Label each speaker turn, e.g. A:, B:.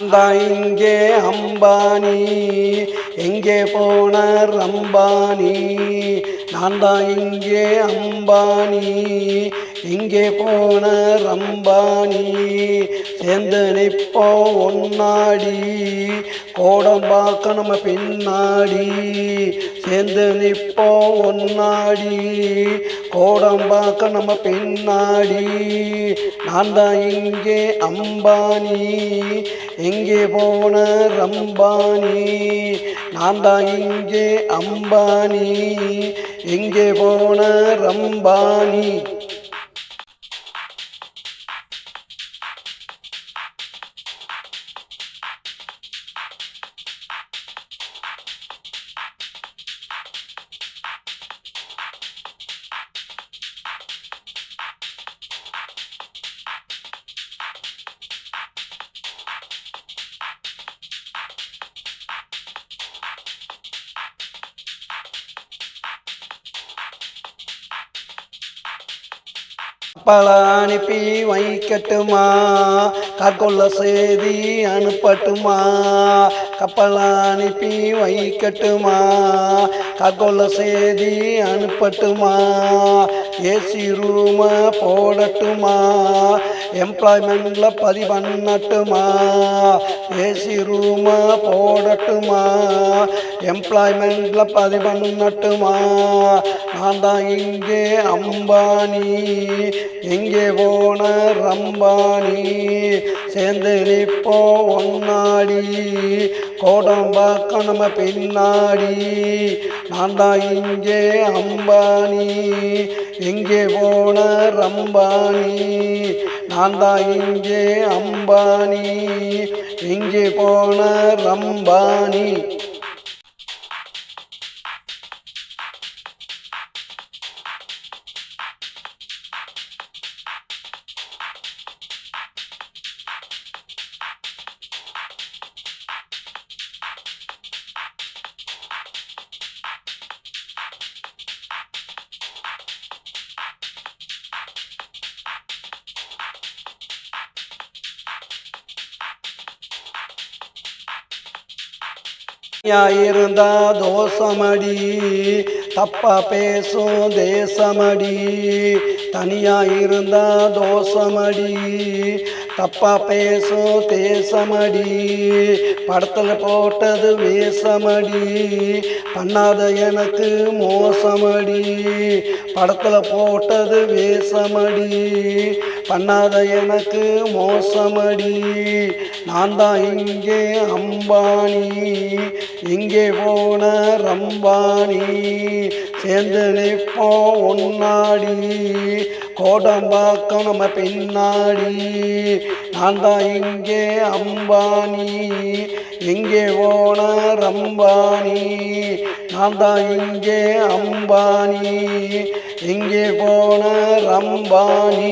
A: இங்கே அம்பானி. எங்கே போன அம்பானி? நான் தான் இங்கே அம்பானி. எங்கே போன ரம்பானி சேர்ந்து நிற்போம் ஒன்னாடி கோடம்பாக்க நம்ம பின்னாடி சேர்ந்து நிற்போம் ஒன்னாடி கோடம்பாக்க நம்ம பின்னாடி நான் தான் இங்கே அம்பானி எங்கே போன ரம்பானி நான் தான் இங்கே அம்பானி எங்கே போன ரம்பானி. பல அனுப்பி வைக்கட்டுமா? காக்கொள்ள செய்தி அனுப்பட்டுமா? கப்பல் அனுப்பி வைக்கட்டுமா? காக்கொள்ள செய்தி அனுப்பட்டுமா? ஏசி ரூம போடட்டுமா? எம்ப்ளாய்மெண்ட்ல பதிவு பண்ணட்டுமா ஏசி ரூம போடட்டுமா? எம்ப்ளாய்மெண்ட்ல பதிவு பண்ணட்டுமா நான் தான் இங்கே அம்பானி எங்கே போன ரம்பானி? சேர்ந்து நிற்போம் ஒன்னாடி. கோடம் பார்க்க நம்ம பின்னாடி நான் தான் இங்கே அம்பானி எங்கே போன ரம்பானி நான் தான் இங்கே அம்பானி எங்கே போன ரம்பானி. இருந்தா தோசமடி தப்பா பேசும் தேசமடி. தனியா இருந்தா தோசமடி தப்பா பேசும் தேசமடி. படத்தில் போட்டது வேசமடி பண்ணாத எனக்கு மோசமடி. படத்தில் போட்டது வேசமடி பண்ணாத எனக்கு மோசமடி. நான் தான் இங்கே அம்பானி. இங்கே போன ரம்பானி. சேர்ந்து நிற்போம் கோடம்பாக்கம் நம்ம பின்னாடி. நான் தான் இங்கே அம்பானி எங்கே போன ரம்பானி நான் தான் இங்கே அம்பானி எங்கே போன ரம்பானி